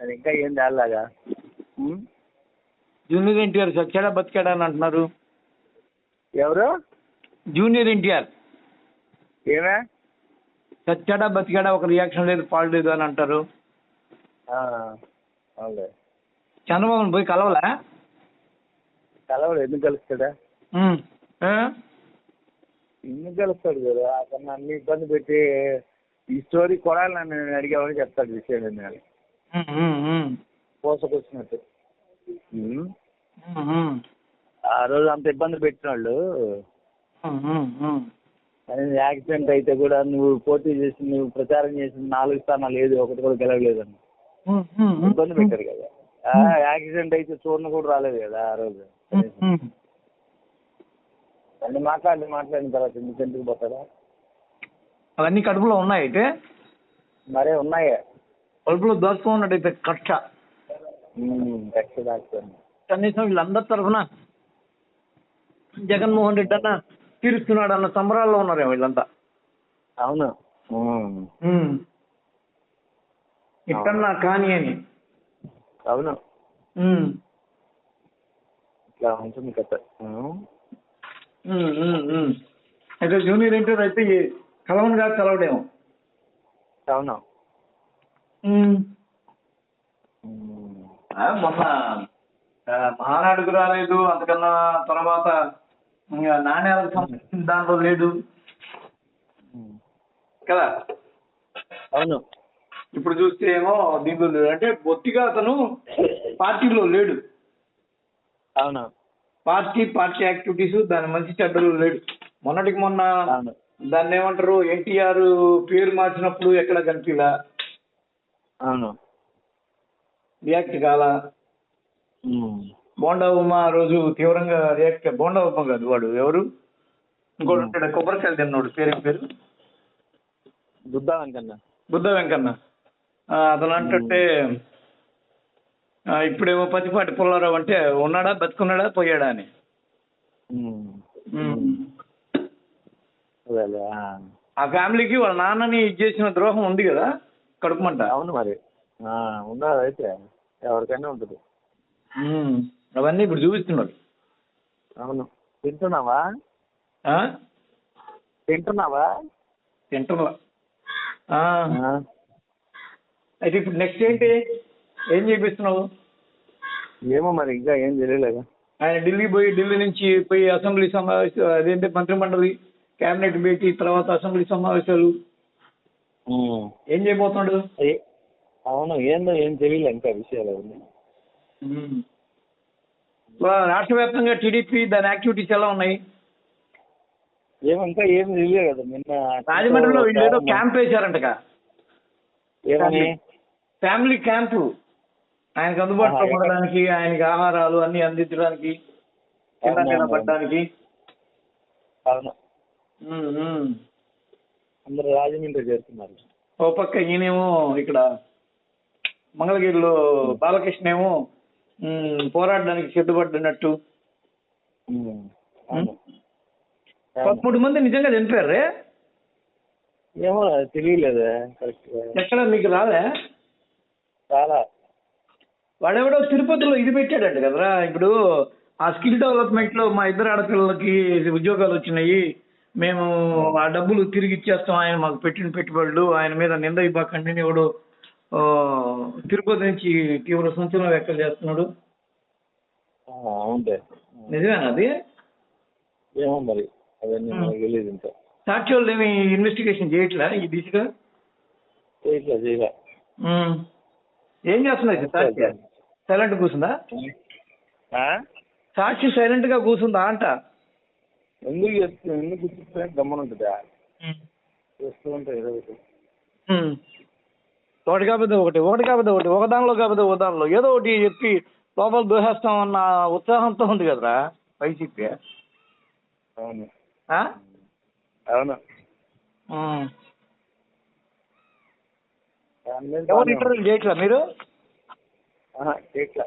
అది ఇంకా ఏం ఉమ్? జూనియర్ ఎన్టీఆర్ చచ్చాడా బతికాడా అని అంటున్నారు. ఎవరు? Junior NTR. ఏమే? చచ్చాడా బతికాడా? ఒక రియాక్షన్ లేదు పాడు లేదు అని అంటారు. చంద్రబాబుని పోయి కలవలా? కలవడు ఎందుకు కలుస్తాడా? ఎందుకు కలుస్తాడు కదా అతను అన్ని ఇబ్బంది పెట్టి ఈ స్టోరీ కొడాలని నేను అడిగామని చెప్తాడు విషయం ఉమ్. పోసకొచ్చినట్టు. ఆ రోజు అంత ఇబ్బంది పెట్టిన వాళ్ళు. యాక్సిడెంట్ అయితే కూడా నువ్వు పోటీ చేసి నువ్వు ప్రచారం చేసిన నాలుగు స్థానాలు ఏది ఒకటి కూడా గెలవలేదు. ఇబ్బంది పెట్టారు కదా యాక్సిడెంట్ అయితే చూడను కూడా రాలేదు కదా ఆ రోజు. అన్ని మాట్లాడి మాట్లాడిన తర్వాత ఎందుకు ఎందుకు పోతారా అవన్నీ కడుపులో ఉన్నాయి అయితే? మరే ఉన్నాయే. కడుపులో దోచుకో ఉన్నట్టయితే కక్ష. కక్ష దాచుకొని. కనీసం వీళ్ళందరి తరఫున జగన్మోహన్ రెడ్డి అన్న తీరుస్తున్నాడు అన్న సంబరాల్లో ఉన్నారేమో వీళ్ళంతా? అవును. ఇట్టన్నా కానీ అని. అవును. ఇట్లా ఉంటుంది కథ. అయితే జూనియర్ ఎన్టీఆర్ అయితే కలవను కాదు కలవడేమో. అవును. మొన్న మహానాడుకు రాలేదు అంతకన్నా తర్వాత ఇంకా నాణ్యాలకు సంబంధించిన దాంట్లో లేడు. ఉమ్. కదా? అవును. ఇప్పుడు చూస్తే ఏమో దీంట్లో లేడు. అంటే బొత్తిగా అతను పార్టీలో లేడు. అవును. పార్టీ పార్టీ యాక్టివిటీస్ దాని మంచి చెడ్డలు లేడు. మొన్నటికి మొన్న అవును. దాన్ని ఏమంటారు ఎన్టీఆర్ పేరు మార్చినప్పుడు ఎక్కడ కనిపిలా? అవును. రియాక్ట్ కాలా. బోండా ఉమ్మ ఆ రోజు తీవ్రంగా రియాక్ట్ బోండా ఉమ్మ కాదు వాడు ఎవరు? ఇంకోటి. ఉంటాడు కొబ్బరికాయలు తిన్నాడు పేరేం పేరు? బుద్ధావన్ కన్నా బుద్ధ వెంకన్న. అతను అంటుంటే ఆ, ఇప్పుడేమో పతిపాటి పుల్లారావు అంటే ఉన్నాడా బతుకున్నాడా పోయాడా అని. ఆ. ఆ ఫ్యామిలీకి వాళ్ళ నాన్నని చేసిన ద్రోహం ఉంది కదా కడుపుమంట. అవును మరి. ఆ, ఉన్నది అయితే ఎవరికైనా ఉంటుంది. అవన్నీ ఇప్పుడు చూపిస్తున్నాడు. అవును. తింటున్నావా? ఆ? తింటున్నావా? తింటున్నా. అయితే ఇప్పుడు నెక్స్ట్ ఏంటి? ఏం చేపిస్తున్నావు? ఏమో మరి ఇంకా ఏం తెలియలేదు. ఆయన ఢిల్లీ పోయి ఢిల్లీ నుంచి పోయి అసెంబ్లీ సమావేశం అదేంటి మంత్రిమండలి కేబినెట్ భేటీ తర్వాత అసెంబ్లీ సమావేశాలు. ఏం చేయబోతున్నాడు? అవును ఏందో ఏం తెలియలే ఇంకా విషయాలు రాష్ట్ర వ్యాప్తంగా టీడీపీ దాని యాక్టివిటీస్ ఎలా ఉన్నాయి? ఏమో ఇంకా ఏం తెలియలేదు కదా నిన్న రాజమండ్రిలో వీళ్ళు ఏదో క్యాంప్ వేశారంటగా. ఏమని? ఫ్యామిలీ క్యాంపు ఆయనకు అందుబాటులో? ఉండడానికి ఆయనకి ఆహారాలు అన్ని అందించడానికి కింద అవును, అవును. అందరు రాజమండ్రి చేరుతున్నారు. ఓ పక్క ఈయనేమో ఇక్కడ మంగళగిరిలో బాలకృష్ణ ఏమో పోరాడడానికి అవును. పదమూడు మంది నిజంగా చనిపోయారే? ఏమో తెలియలేదు ఎక్కడ మీకు రాలే? చాలా వాడెవడో తిరుపతిలో ఇది పెట్టాడంట కదరా. ఇప్పుడు ఆ స్కిల్ డెవలప్మెంట్లో మా ఇద్దరు ఆడపిల్లలకి ఉద్యోగాలు వచ్చినాయి. మేము ఆ డబ్బులు తిరిగి ఇచ్చేస్తాం. ఆయన మాకు పెట్టిన పెట్టుబడులు ఆయన మీద నింద ఇవ్వకండి ఎవడు తిరుపతి నుంచి తీవ్ర సంచలనం వ్యాఖ్యలు చేస్తున్నాడు. నిజమేనా అది? ఏమో మరి అవన్నీ. మనకు తెలియదు ఇంకా. సాక్షి వాళ్ళు ఏమి ఇన్వెస్టిగేషన్ చేయట్లే ఈ దిశగా? చేయలే. చేయలే. ఏం చేస్తున్నాయి సాక్షి సైలెంట్ కూర్చుందా? సాక్షి సైలెంట్గా కూర్చుందా అంట. ఎందుకు చేస్తు ఎందుకు గుర్తిస్తే గమ్మన ఉంటుందా. చేస్తూ ఉంటాయి ఏదో ఒకటి. కాకపోతే ఒకటి ఒకటి కాకపోతే ఒకటి ఒక దానిలో కాకపోతే ఒక దానిలో. ఏదో ఒకటి చెప్పి లోపల దోహేస్తాం అన్న ఉత్సాహంతో ఉంది కదరా వైసీపీ. అవును? అవును. ఎవరు ఇంటర్వ్యూ. చేయట్లా మీరు? చేయట్లే.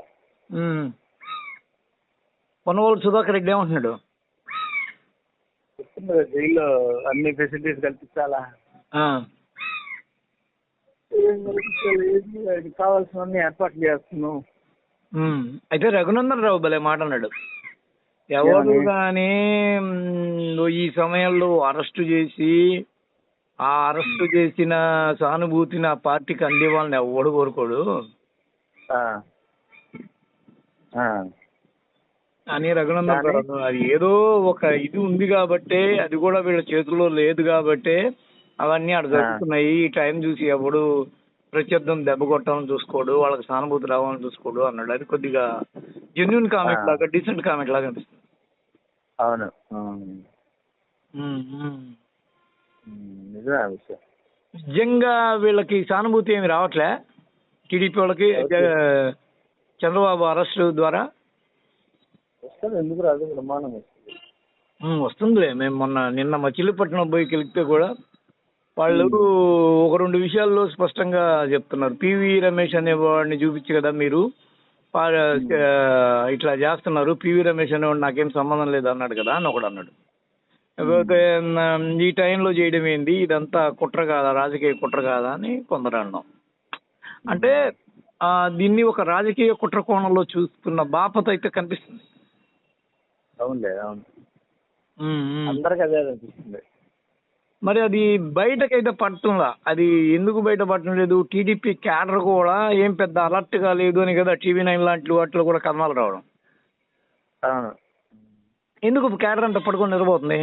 పొన్నవోలు సుధాకర్ రెడ్డి ఏమంటున్నాడు? కదా, జైల్లో అన్ని ఫెసిలిటీస్ కల్పించాలా ఆ. ఏం ఆయనకి కావాల్సినవన్నీ ఏర్పాట్లు చేస్తున్నాం. అయితే రఘునందన్ రావు భలే మాట అన్నాడు ఎవరు? కానీ ఈ సమయంలో అరెస్టు చేసి ఆ అరెస్టు చేసిన సానుభూతిని ఆ పార్టీకి అందేవాళ్ళని ఎవడు కోరుకోడు. అని రఘునందన్. అది ఏదో ఒక ఇది ఉంది కాబట్టే అది కూడా వీళ్ళ చేతుల్లో లేదు కాబట్టే అవన్నీ అక్కడ. జరుగుతున్నాయి. ఈ టైం చూసి ఎవడు ప్రత్యర్థం దెబ్బ కొట్టాలని చూసుకోడు వాళ్ళకి సానుభూతి రావాలని చూసుకోడు అన్నాడు. అది కొద్దిగా జెన్యున్ కామెంట్. లాగా డీసెంట్ కామెంట్ లాగా అనిపిస్తుంది. అవును. నిజమే విషయం. నిజంగా వీళ్ళకి సానుభూతి ఏమి రావట్లే. టీడీపీ వాళ్ళకి చంద్రబాబు అరెస్ట్ ద్వారా వస్తుంది. ఎందుకు రాదు? బ్రహ్మాండం వస్తుంది. వస్తుందిలే మేము మొన్న నిన్న మచిలీపట్నం పోయి కలిపితే కూడా వాళ్ళు ఒక రెండు విషయాల్లో స్పష్టంగా చెప్తున్నారు. పివి రమేష్ అనే వాడిని చూపించి కదా మీరు? ఇట్లా చేస్తున్నారు. పివి రమేష్ అనేవాడు నాకేం సంబంధం లేదు అన్నాడు కదా అని ఒకడు అన్నాడు. ఈ టైంలో చేయడం ఏంది? ఇదంతా కుట్ర కాదా? రాజకీయ కుట్ర కాదా అని కొందరు అన్నాం అంటే దీన్ని ఒక రాజకీయ కుట్ర కోణంలో చూస్తున్న బాపత అయితే కనిపిస్తుంది. అవునులే అవును. అందరికి అదే అనిపిస్తుంది. మరి అది బయటకైతే పడుతుందా అది ఎందుకు బయట పడటం లేదు? టీడీపీ క్యాడర్ కూడా ఏం పెద్ద అలర్ట్గా లేదు అని కదా టీవీ నైన్ లాంటి వాటిలో కూడా కథనాలు రావడం. అవును. ఎందుకు క్యాడర్ అంత పడుకొని నిద్రపోతుంది?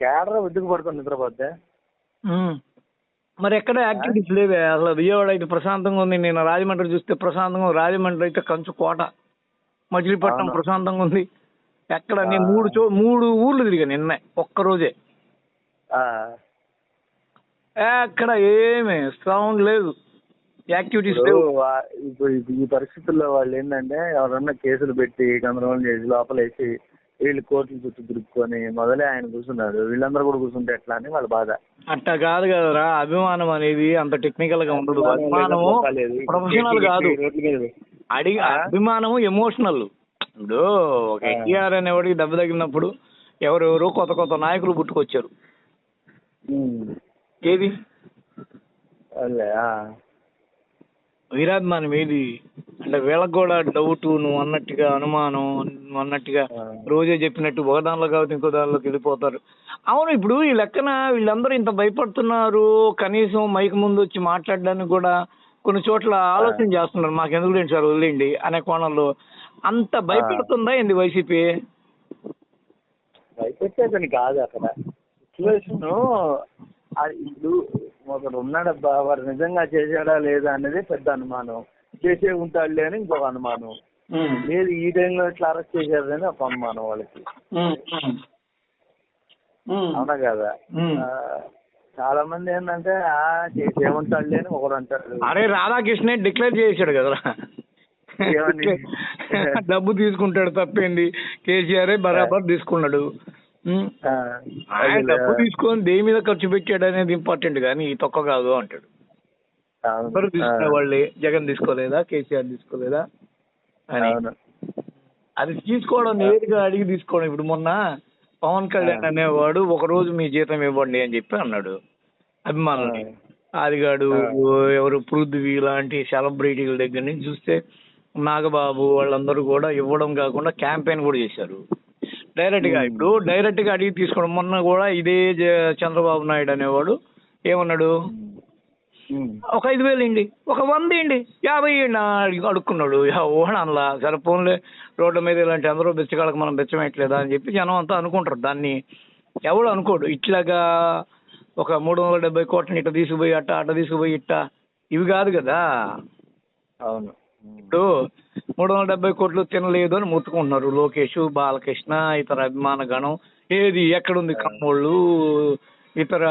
కేడర ఉద్దుకు పడుకొని నిద్రపోతే. మరి ఎక్కడ యాక్టివిటీస్ లేవే? అసలు విజయవాడ అయితే ప్రశాంతంగా ఉంది. నేను రాజమండ్రి చూస్తే ప్రశాంతంగా రాజమండ్రి అయితే కంచు కోట. మచిలీపట్నం. ప్రశాంతంగా ఉంది. ఎక్కడ నేను. మూడు చో మూడు ఊర్లు తిరిగా నిన్న ఒక్క రోజే ఎక్కడ ఏమి సౌండ్ లేదు. యాక్టివిటీస్ ఇప్పుడు లేవు. ఈ పరిస్థితుల్లో వాళ్ళు ఏంటంటే ఎవరన్నా కేసులు పెట్టి గందరగోళం చేసి లోపలేసి వీళ్ళు కోర్టుల చుట్టూ తిరుక్కొని మొదలే ఆయన కూర్చున్నారు. వీళ్ళందరూ కూడా కూర్చుంటే ఎట్లా అని వాళ్ళ బాధ. అట్టా కాదు కదరా అభిమానం అనేది అంత టెక్నికల్గా ఉండదు. అభిమానము లేదు. ప్రొఫెషనల్ కాదు. అడిగి? అభిమానము ఎమోషనల్ ఇప్పుడు ఒక. ఎన్టీఆర్ అనేవాడికి దెబ్బ తగిలినప్పుడు ఎవరెవరో కొత్త కొత్త నాయకులు పుట్టుకొచ్చారు. ఏది. వీరాభిమానం ఏది అంటే వీళ్ళకి కూడా డౌట్ నువ్వు అన్నట్టుగా అనుమానం నువ్వు అన్నట్టుగా. రోజే చెప్పినట్టు ఒక దానిలో కాబట్టి ఇంకో దానిలోకి వెళ్ళిపోతారు అవును ఇప్పుడు ఈ లెక్కన వీళ్ళందరూ ఇంత భయపడుతున్నారు కనీసం మైక్ ముందు వచ్చి మాట్లాడడానికి కూడా కొన్ని చోట్ల ఆలోచన చేస్తున్నారు. మాకు ఎందుకు లేండి సార్ వదిలేండి అనే కోణంలో అంత భయపెడుతుందా ఏంది వైసీపీ? భయపెట్టేదని కాదు అక్కడ. సిచ్యువేషన్ ఇప్పుడు ఒకడు ఉన్నాడబ్బా వాడు నిజంగా చేశాడా లేదా అనేది పెద్ద అనుమానం. చేసే ఉంటాడులే అని ఇంకొక అనుమానం. లేదు ఈ టైంలో ఇట్లా అరెస్ట్ చేశారని ఒక అనుమానం వాళ్ళకి. అవునా కదా? చాలా మంది ఏంటంటే ఆ చేసే ఉంటాడులే అని ఒకడు అంటాడు. అరే రాధాకృష్ణ డిక్లేర్ చేసాడు కదరా. ఏమని? డబ్బు తీసుకుంటాడు తప్పేంది? కేసీఆర్ బరాబర్ తీసుకున్నాడు. ఆయన డబ్బు తీసుకొని దేని మీద ఖర్చు పెట్టాడు అనేది ఇంపార్టెంట్ కానీ ఈ తొక్క కాదు అంటాడు. ఎవరు తీసుకునే వాళ్ళే? జగన్ తీసుకోలేదా? కేసీఆర్ తీసుకోలేదా? అని. అది తీసుకోవడం నేరుగా అడిగి తీసుకోవడం. ఇప్పుడు మొన్న పవన్ కళ్యాణ్ అనేవాడు ఒక రోజు మీ జీతం ఇవ్వండి అని చెప్పి అన్నాడు. అభిమానులని. ఆదిగాడు ఎవరు పృథ్వీ లాంటి సెలబ్రిటీల దగ్గర నుంచి చూస్తే నాగబాబు వాళ్ళందరూ కూడా ఇవ్వడం కాకుండా క్యాంపెయిన్ కూడా చేశారు. డైరెక్ట్గా ఇప్పుడు డైరెక్ట్గా అడిగి తీసుకోవడం. మొన్న కూడా ఇదే చంద్రబాబు నాయుడు అనేవాడు ఏమన్నాడు. ఒక ఐదు వేలు ఇండి ఒక వంద ఇండి యాభై అడుక్కున్నాడు. ఓహన్ అనలా. సరే ఫోన్లే రోడ్ల మీద ఇలాంటి అందరూ బెచ్చగాళ్ళకి మనం బెచ్చమేయట్లేదా అని చెప్పి జనం అంతా అనుకుంటారు. దాన్ని ఎవడు అనుకోడు. ఇట్లాగా ఒక మూడు వందల డెబ్బై కోట్లని ఇట్ట తీసుకుపోయి అట్ట అట్ట తీసుకుపోయి ఇట్ట. ఇవి కాదు కదా. అవును. ఇప్పుడు మూడు వందల డెబ్బై కోట్లు తినలేదు అని ముత్తుకుంటున్నారు. లోకేష్ బాలకృష్ణ ఇతర అభిమాన గణం. ఏది? ఎక్కడుంది? కమ్మోళ్ళు ఇతర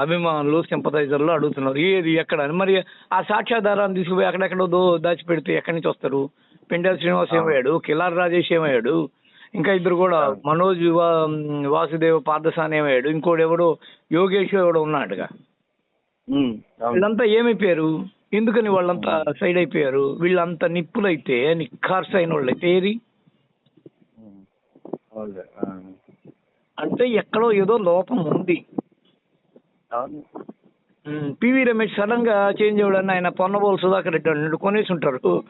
అభిమానులు సింపథైజర్లు అడుగుతున్నారు. ఏది ఎక్కడ? అని మరి ఆ సాక్ష్యాధారాన్ని తీసుకుపోయి అక్కడెక్కడో దో దాచిపెడితే ఎక్కడి నుంచి వస్తారు? పెండల్ శ్రీనివాస్ ఏమయ్యాడు? కిలార్ రాజేష్ ఏమయ్యాడు? ఇంకా ఇద్దరు కూడా మనోజ్ వాసుదేవ్ పార్థసాని ఏమయ్యాడు? ఇంకోటి ఎవడో యోగేష్ ఎవడో ఉన్నాడుగా వీళ్ళంతా ఏమైపోయారు ఎందుకని వాళ్ళంతా సైడ్ అయిపోయారు? వీళ్ళంతా నిప్పులైతే నిఖార్స్ అయిన వాళ్ళైతే ఏరి. ఆ. అంటే ఎక్కడో ఏదో లోపం ఉంది. పివి రమేష్ సడన్గా చేంజ్ అవ్వడని ఆయన పొన్నబోలు సుధాకర్ రెడ్డి అన్నాడు కొనేసి ఉంటారు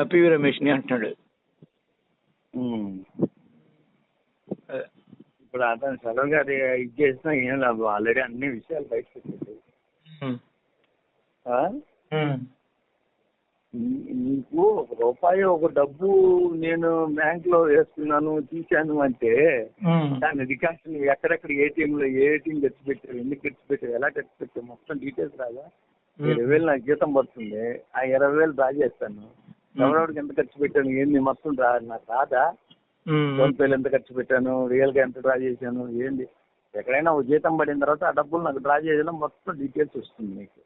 పివి రమేష్ని అంటున్నాడు. అదే. ఇప్పుడు అతను సెలవు గారు ఇది చేసినా ఏం లాభం ఆల్రెడీ అన్ని విషయాలు బయట. నీ- నీకు ఒక రూపాయి ఒక డబ్బు నేను బ్యాంక్లో వేస్తున్నాను తీశాను అంటే. దాని రికార్డ్స్ నువ్వు ఎక్కడెక్కడ ఏటీఎం లో ఏ ఏటీఎం ఖర్చు పెట్టావు ఎన్ని ఖర్చు పెట్టావు ఎలా ఖర్చు పెట్టావు మొత్తం డీటెయిల్స్ రాగా ఇరవై వేలు నాకు జీతం పడుతుంది. ఆ ఇరవై వేలు డ్రా చేస్తాను. ఎవరెవరికి ఎంత ఖర్చు పెట్టాను ఏంది మొత్తం రా నాకు రాదా. ఫోన్ పేలు ఎంత ఖర్చు పెట్టాను రియల్గా ఎంత డ్రా చేశాను ఏంది? ఎక్కడైనా జీతం పడిన తర్వాత ఆ డబ్బులు నాకు డ్రా చేయడం మొత్తం డీటెయిల్స్ వస్తుంది నీకు.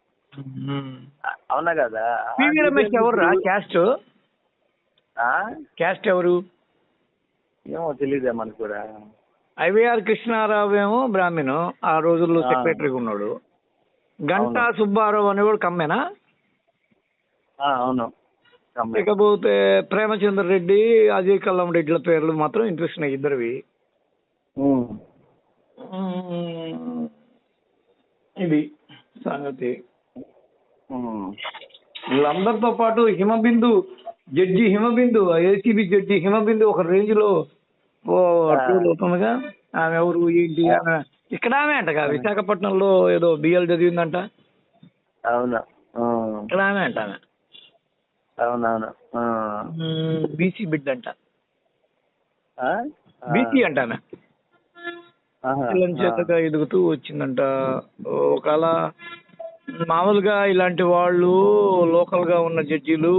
అవునా కదా? పివి రమేష్ ఎవరు క్యాస్ట్ ఆ? క్యాస్ట్ ఎవరు? ఏమో తెలియదే మనకు కూడా. ఐవీఆర్ కృష్ణారావు ఏమో బ్రాహ్మణు. ఆ రోజుల్లో. సెక్రటరీగా ఉన్నాడు. గంటా. సుబ్బారావు అనేవాడు కమ్మేనా ఆ, అవును. ఇకపోతే ప్రేమచంద్ర రెడ్డి అజయ్ కల్లం రెడ్డిల పేర్లు మాత్రం వినిపిస్తున్నాయి ఇద్దరివి. ఇది సంగతి. వీళ్ళందరితో పాటు Himabindu judge Himabindu ACB judge Himabindu ఒక రేంజ్లో అవుతుందిగా. ఆమె ఎవరు ఏంటి ఆమె ఇక్కడ ఆమె అంటగా విశాఖపట్నంలో ఏదో బిఎల్ చదివిందంట. అవును. ఇక్కడ ఆమె అంట ఆమె. అవునవును. బీసీ బిడ్ అంట? బీసీ అంట ఆమె. చేతగా ఎదుగుతూ వచ్చిందంట. ఒకవేళ మామూలుగా ఇలాంటి వాళ్ళు లోకల్గా ఉన్న జడ్జీలు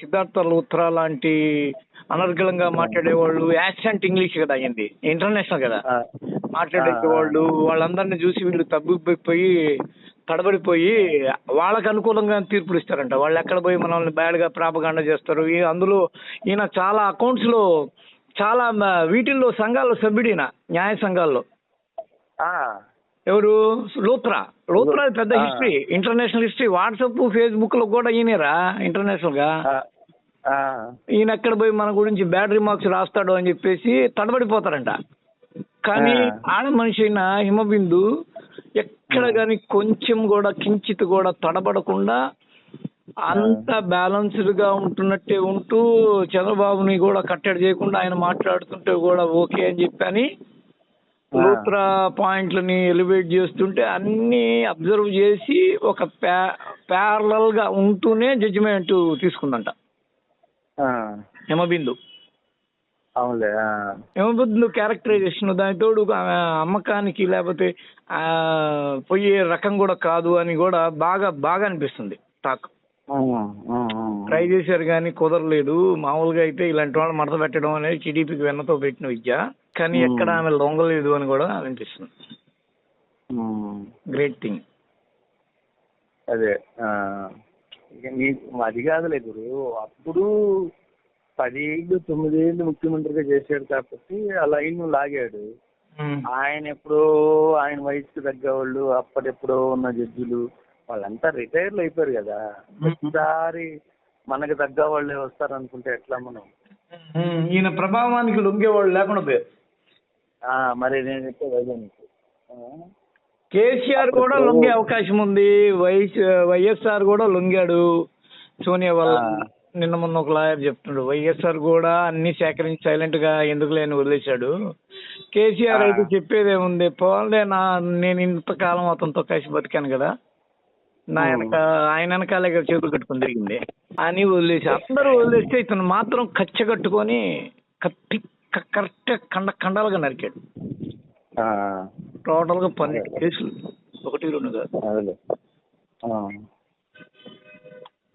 సిద్ధార్థ లూత్రా లాంటి అనర్గళంగా మాట్లాడే వాళ్ళు యాక్సెంట్ ఇంగ్లీష్ కదా అయ్యింది ఇంటర్నేషనల్ కదా. మాట్లాడే వాళ్ళు వాళ్ళందరినీ చూసి వీళ్ళు తబ్బిపోయి తడబడిపోయి వాళ్ళకి అనుకూలంగా తీర్పులు ఇస్తారంట. వాళ్ళు ఎక్కడ పోయి మనల్ని బ్యాడ్గా ప్రాపగాండ చేస్తారు? అందులో ఈయన చాలా అకౌంట్స్లో చాలా వీటిల్లో సంఘాల్లో సభ్యుడు ఈయన న్యాయ సంఘాల్లో. ఆ. ఎవరు? లూత్రా. లూత్రా పెద్ద. హిస్టరీ. International history. వాట్సాప్ ఫేస్బుక్లో కూడా ఈయనరా? ఇంటర్నేషనల్గా. ఈయన ఎక్కడ పోయి మన గురించి బ్యాడ్ రిమార్క్స్ రాస్తాడు అని చెప్పేసి తడబడిపోతారంట. కానీ. ఆడ మనిషి అయిన హిమబిందు ఎక్కడ కానీ కొంచెం కూడా కించిత్ కూడా తడబడకుండా అంత బ్యాలన్స్డ్గా ఉంటున్నట్టే ఉంటూ చంద్రబాబుని కూడా కట్టడి చేయకుండా ఆయన మాట్లాడుతుంటే కూడా ఓకే అని చెప్పని ఆ. లూత్రా పాయింట్లని ఎలివేట్ చేస్తుంటే అన్ని అబ్జర్వ్ చేసి ఒక ప్యారలల్గా ఉంటూనే జడ్జిమెంట్ తీసుకుందంట. హిమబిందు అవునులే. హిమబిందు క్యారెక్టరైజేషన్ దాని తోడు ఆమె అమ్మకానికి లేకపోతే పోయే రకం కూడా కాదు అని కూడా బాగా బాగా అనిపిస్తుంది టాక్. ట్రై చేశారు కానీ కుదరలేదు. మామూలుగా అయితే ఇలాంటి వాళ్ళు మడత పెట్టడం అనేది టీడీపీకి వెన్నతో పెట్టిన విద్య. కానీ. ఎక్కడ ఆమె లొంగలేదు అని కూడా అనిపిస్తుంది. గ్రేట్ థింగ్ అదే నీకు అది కాదులే గురు. అప్పుడు పదేళ్ళు తొమ్మిదేళ్ళు ముఖ్యమంత్రిగా చేశాడు కాబట్టి ఆ లైన్ లాగాడు. ఆయన ఎప్పుడో ఆయన వయసుకు తగ్గ వాళ్ళు అప్పటెప్పుడో ఉన్న జడ్జిలు వాళ్ళంతా రిటైర్లు అయిపోయారు కదా. ఒకసారి మనకు తగ్గ వాళ్ళే వస్తారు అనుకుంటే ఎట్లా మనం? ఈయన ప్రభావానికి లొంగేవాళ్ళు లేకుండా పోయారు. ఆ, మరి నేను చెప్పేది? కేసీఆర్ కూడా లొంగే అవకాశం ఉంది. వైఎస్ వైఎస్ఆర్ కూడా లొంగాడు. సోనియా వల్ల. నిన్న మొన్న ఒక లాయర్ చెప్తున్నాడు. వైఎస్ఆర్ కూడా అన్ని సేకరించి సైలెంట్గా ఎందుకు లేని వదిలేశాడు. కేసీఆర్. అయితే చెప్పేది ఏముంది పోలే నా నేను ఇంతకాలం అతనితో కలిసి బతికాను కదా. నా. వెనక ఆయన వెనకాలే చేతులు కట్టుకుని తిరిగింది. అని వదిలేసి అందరూ వదిలేస్తే ఇతను మాత్రం కచ్చ కట్టుకొని కత్తి కరెక్ట్ కండ కండాలుగా నరికాడు. టోటల్గా పన్నెండు కేసులు. ఒకటి రెండు కాదు.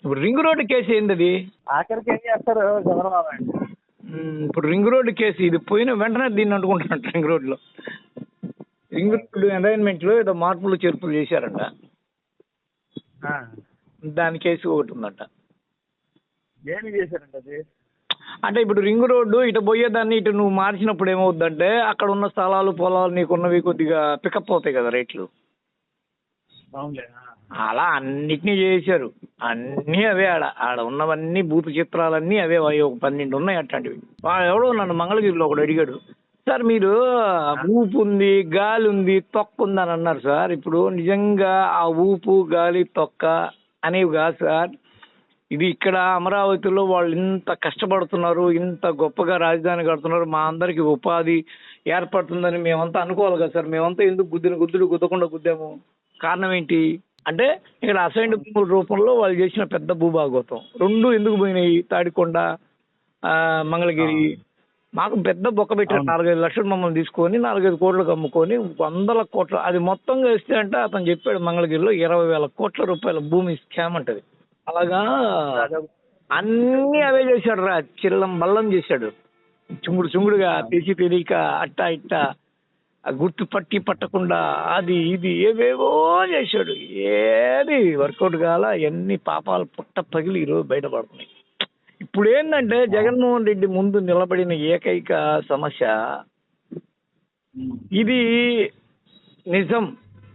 ఇప్పుడు రింగ్ రోడ్డు కేసు ఏంది అది ఆఖరికి ఏం చేస్తారు చంద్రబాబు ఇప్పుడు రింగ్ రోడ్డు కేసు ఇది పోయిన వెంటనే దీన్ని అంటుకుంటున్నట్టు రింగ్ రోడ్లో. రింగ్ రోడ్డు ఎండైన్మెంట్లో ఏదో మార్పులు చేర్పులు చేశారంట. దాని కేసు ఒకటి ఉందంట. చేశారంట అది? అంటే ఇప్పుడు రింగ్ రోడ్డు ఇటు పోయేదాన్ని ఇటు నువ్వు మార్చినప్పుడు ఏమవుద్దంటే అక్కడ ఉన్న స్థలాలు పొలాలు నీకున్నవి కొద్దిగా పికప్ అవుతాయి కదా రేట్లు. అలా అన్నిటినీ చేశారు. అన్నీ అవే ఆడ. ఆడ ఉన్నవన్నీ భూత చిత్రాలన్నీ అవే అవి ఒక పన్నెండు ఉన్నాయి అట్లాంటివి. వాడు ఎవడో నన్ను మంగళగిరిలో ఒకడు అడిగాడు. సార్ మీరు ఊపు ఉంది గాలి ఉంది తొక్క ఉంది అని అన్నారు సార్. ఇప్పుడు నిజంగా ఆ ఊపు గాలి తొక్క అనేవి కాదు సార్. ఇది ఇక్కడ అమరావతిలో వాళ్ళు ఇంత కష్టపడుతున్నారు ఇంత గొప్పగా రాజధాని కడుతున్నారు. మా అందరికి ఉపాధి ఏర్పడుతుందని మేమంతా అనుకోవాలి కదా సార్. మేమంతా ఎందుకు గుద్దిన గుద్దుడు గుద్దకుండా గుద్దాము? కారణం ఏంటి? అంటే ఇక్కడ అసైన్డ్ భూముల రూపంలో వాళ్ళు చేసిన పెద్ద భూభాగోతం రెండు ఎందుకు పోయినాయి? తాడికొండ మంగళగిరి మాకు పెద్ద బొక్క పెట్టారు. నాలుగైదు లక్షలు మమ్మల్ని తీసుకొని నాలుగైదు కోట్లకు అమ్ముకొని వందల కోట్ల అది మొత్తంగా ఇస్తే అంటే అతను చెప్పాడు మంగళగిరిలో ఇరవై వేల కోట్ల రూపాయల భూమి స్కామ్ అంటది. అలాగా అన్ని అవే చేశాడు రా. చిల్లం బల్లం చేశాడు. చుంగుడు చుంగుడుగా తెలిసి తెలియక అట్ట ఇట్ట గుర్తు పట్టి పట్టకుండా అది ఇది ఏవేవో చేశాడు. ఏది వర్కౌట్ కాల ఎన్ని పాపాలు పుట్ట పగిలి ఈరోజు బయటపడుతున్నాయి. ఇప్పుడు ఏంటంటే జగన్మోహన్ రెడ్డి ముందు నిలబడిన ఏకైక సమస్య ఇది నిజం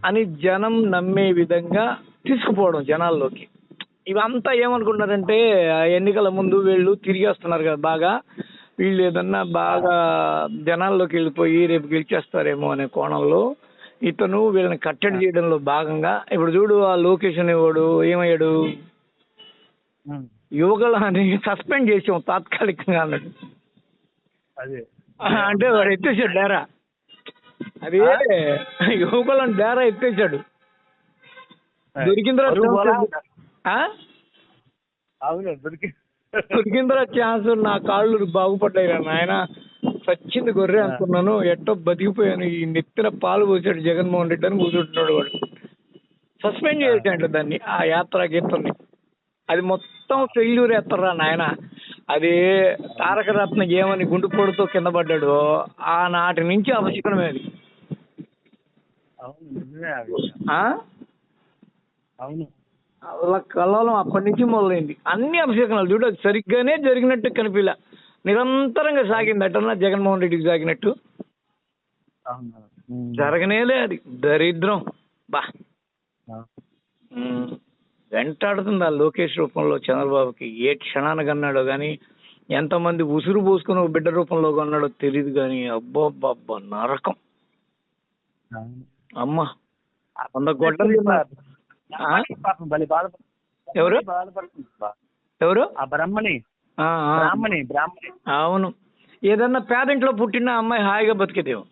అని జనం నమ్మే విధంగా తీసుకుపోవడం జనాల్లోకి. ఇవంతా ఏమనుకుంటున్నారంటే ఆ ఎన్నికల ముందు వీళ్ళు తిరిగి వస్తున్నారు కదా బాగా. వీళ్ళు ఏదన్నా బాగా జనాల్లోకి వెళ్ళిపోయి రేపు గెలిచేస్తారేమో అనే కోణంలో ఇతను వీళ్ళని కట్టడి చేయడంలో భాగంగా ఇప్పుడు చూడు ఆ లొకేషన్ ఇవ్వడు ఏమయ్యాడు? యువకులని సస్పెండ్ చేసాం తాత్కాలికంగా అన్నాడు అదే. అంటే వాడు ఎత్తేసాడు డేరా. అది యువకులను డేరా ఎత్తేసాడు. దొరికిన తర్వాత? అవును దొరికి. దొరికిన తర్వాత ఛాన్స్ నా కాళ్ళు బాగుపడ్డాయి నాయన. సచ్చింది గొర్రె అనుకున్నాను. ఎట్టో బతికిపోయాను. ఈ నెత్తిన పాలు పోసాడు జగన్మోహన్ రెడ్డి అని కూర్చుంటున్నాడు వాడు. సస్పెండ్ చేసాడు దాన్ని ఆ యాత్ర గీతని అది మొత్తం ఫెయిల్యూర్ ఎత్తరా నాయన. అది తారక రత్న ఏమని గుండుపోటుతో కింద పడ్డాడు ఆనాటి నుంచి అవశకనమే అది. అవును అలా కలవలం అప్పటి నుంచి మొదలైంది. అన్ని అభిషేకాలు చూడు సరిగ్గానే జరిగినట్టు కనిపిలా. నిరంతరంగా సాగింది. అటన్నా జగన్మోహన్ రెడ్డికి సాగినట్టు. జరగనేలే అది. దరిద్రం. బా. వెంటాడుతుంది ఆ లోకేష్ రూపంలో చంద్రబాబుకి. ఏ క్షణాన కన్నాడో కానీ ఎంతమంది ఉసురు పోసుకుని బిడ్డ రూపంలో కొన్నాడో తెలియదు కానీ అబ్బో అబ్బా నరకం. అమ్మ. వంద గొడ్డలు ఎవరు? ఎవరు? బ్రహ్మణి. బ్రాహ్మణి బ్రాహ్మణి అవును. ఏదన్నా పేదింట్లో పుట్టిన అమ్మాయి హాయిగా బతికేదేమో.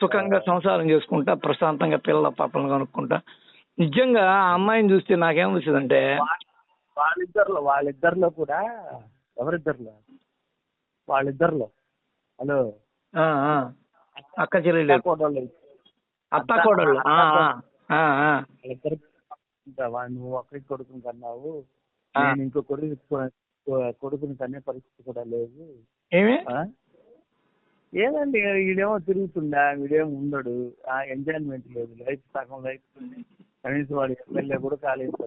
సుఖంగా సంసారం చేసుకుంటా ప్రశాంతంగా పిల్లల పాపలను కనుక్కుంటా నిజంగా ఆ అమ్మాయిని చూస్తే నాకేమనిపిస్తుందంటే వా- వాళ్ళిద్దరిలో వాళ్ళిద్దరిలో కూడా ఎవరిద్దరిలో? వాళ్ళిద్దరిలో. హలో? అక్క చెల్లెలు కోడళ్ళు. అత్త కోడళ్ళు. వాళ్ళిద్దరు? నువ్వు ఒక్కరికి కొడుకుని కన్నావు. నేను ఇంకో కొడుకు కొడుకుని కనే పరిస్థితి కూడా లేదు. ఏమి? ఏదండి వీడేమో తిరుగుతుండా వీడేమో ఉండడు ఆ ఎంజాయ్మెంట్ లేదు లైఫ్ సగం లైఫ్ ఉంది కనీసం వాడు ఎమ్మెల్యే కూడా కాలేదు?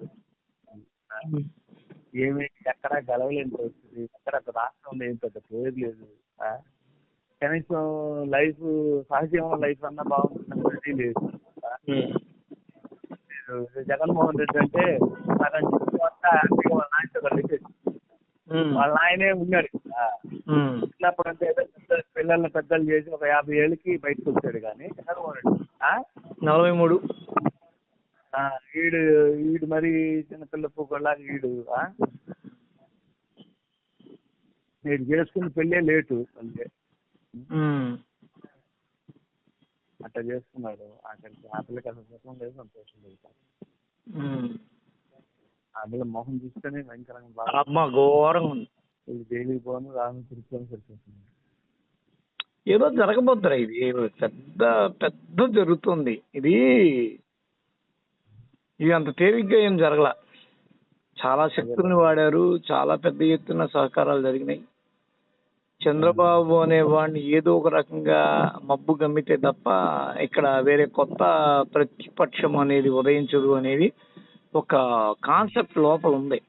ఏమి ఎక్కడ గెలవలేని పరిస్థితి ఎక్కడ రాష్ట్రంలో ఏం పెద్ద పేరు లేదు? కనీసం లైఫ్ సహజీవన లైఫ్ అన్నా బాగుంటుంది లేదు. జగన్మోహన్ రెడ్డి అంటే సగం హ్యాపీగా కలిసి ఉమ్. వాళ్ళ నాయనే ఉన్నాడు. చిన్నప్పుడు అంటే పిల్లల్ని పెద్దలు చేసి ఒక యాభై ఏళ్ళకి బయటకు వచ్చాడు కానీ? నలభై మూడు ఆ, వీడు వీడు మరి చిన్నపిల్ల వీడు ఆ? వీడు చేసుకున్న పెళ్ళే లేటు అంటే ఉమ్. అట్లా చేసుకున్నాడు అక్కడికి ఆ పిల్లకి అసలు సుఖం లేదు సంతోషం లేదు. ఆ పిల్ల మొహం చూస్తేనే భయంకరంగా అమ్మ ఘోరంగా ఉంది. జైలుకి పోను రాను తిరుగుకొని సరిపోతుంది ఏదో జరగబోతురా ఇది. పెద్ద పెద్ద జరుగుతుంది. ఇది ఇది అంత తేలిగ్గా ఏం జరగల. చాలా శక్తుల్ని వాడారు. చాలా పెద్ద ఎత్తున సహకారాలు జరిగినాయి. చంద్రబాబు అనే వాడిని ఏదో ఒక రకంగా మబ్బు గమ్మితే తప్ప ఇక్కడ వేరే కొత్త ప్రతిపక్షం అనేది ఉదయించదు అనేది ఒక కాన్సెప్ట్ లోపల ఉంది.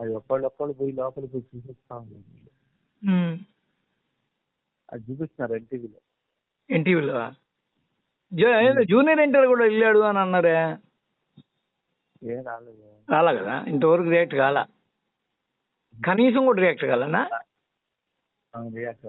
అది పోయి లోపలికి పోయి చూపిస్తా అది చూపిస్తున్నారు ఎన్టీవీలో. ఎన్టీవీలో? జూనియర్ ఎన్టీఆర్ కూడా వెళ్ళాడు అని అన్నారే. ఏం రాలేదు. రాలా కదా? ఇంతవరకు రియాక్ట్ కాలా? కనీసం కూడా రియాక్ట్ కాలనా? రియాక్ట్.